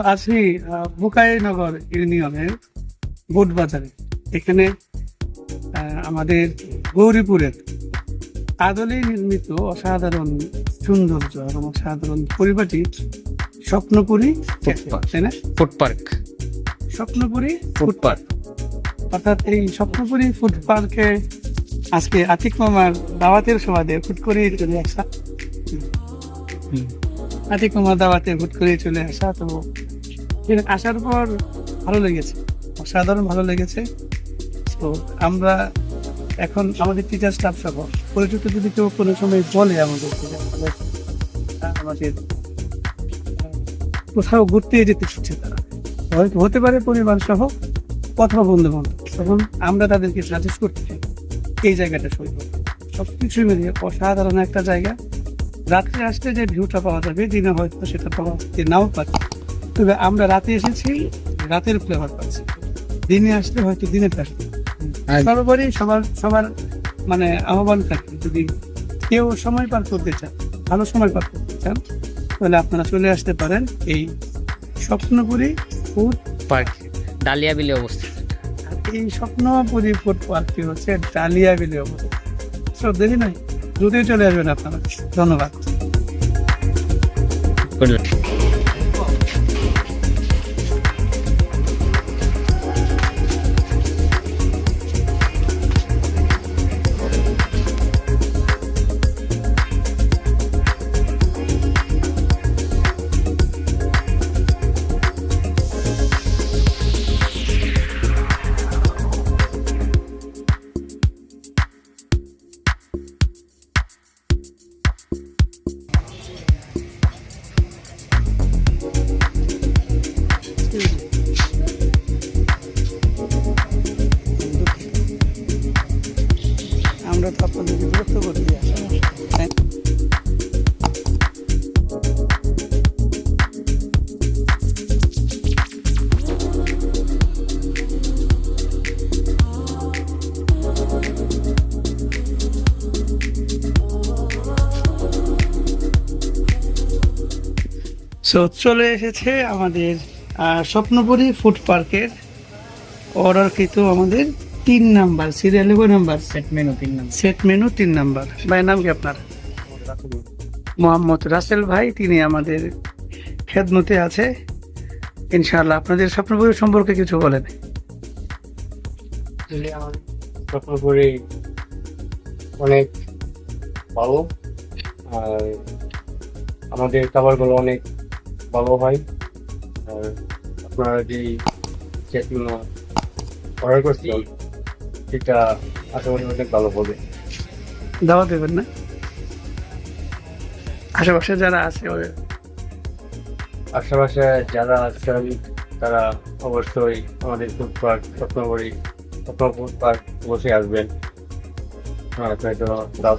আছি বুকাইনগর ইউনিয়নের বোট বাজারে এখানে আমাদের গৌরীপুরের আদলে নির্মিত অসাধারণ সৌন্দর্য এবং অসাধারণ পরিপাটি স্বপ্নপুরী তাই না? Food park Swapnapuri food park অর্থাৎ এই স্বপ্নপুরী ফুড পার্কে আজকে আতিক মামার দাওয়াতের সমাদে ফুট করে চলে আসা আতিক মামার দাওয়াতে ফুট করে চলে আসা, তো আসার পর ভালো লেগেছে, অসাধারণ ভালো লেগেছে। তো আমরা এখন আমাদের টিচার স্টাফ সহ, পরিচিত যদি কেউ কোনো সময় বলে আমাদের আমাদের কোথাও ঘুরতে যেতে ইচ্ছে তারা হয়তো হতে পারে পরিবার সহ, অথবা বন্ধু বান্ধব তখন আমরা তাদেরকে সাজেস্ট করতে চাই, এই জায়গাটা সৈকত সব কিছু মিলিয়ে অসাধারণ একটা জায়গা। রাত্রে আসলে যে ভিউটা পাওয়া যাবে দিনে হয়তো সেটা পাওয়া যেতে নাও পারে তবে আমরা রাতে এসেছি রাতের ফ্লেভার পাচ্ছি। দিনে আসলে হয়তো দিনে আসবে সর্বোপরি সবার সবার মানে আহ্বান থাকে যদি কেউ সময় পার করতে চান ভালো সময় পার করতে চান তাহলে আপনারা চলে আসতে পারেন এই স্বপ্নপুরী ফুড পার্ক ডালিয়া বিলে অবস্থিত। আর এই স্বপ্নপুরী ফুড পার্কটি হচ্ছে ডালিয়া বিলে অবস্থিত। সব দেরি নাই দ্রুতই চলে আসবেন আপনারা। ধন্যবাদ। আপনাদেরকে বিরক্ত চলে এসেছে আমাদের স্বপ্নপুরী ফুড পার্কের অর্ডার কিন্তু আমাদের তিন number serial number? Set menu তিন নাম্বার। সেট মেনু তিন নাম্বার। ভাই নাম কি আপনার? মোহাম্মদ রাসেল ভাই তিনি আমাদের খেদমতে আছে। ইনশাআল্লাহ আপনাদের স্বপ্নপুরী সম্পর্কে কিছু বলেন। আমার স্বপ্নপুরি অনেক ভালো আর আমাদের খাবারগুলো অনেক ভালো হয়। আর আপনারা যে চেকগুলো অর্ডার করছিলেন সেটা আশা করি অনেক ভালো হবে। দাওয়া দেবেন না? আশেপাশে যারা আছে ওদের? আশেপাশে যারা আছেন তারা অবশ্যই আমাদের food park Ratnagiri food park অবশ্যই আসবেন। হ্যাঁ তো দাওয়া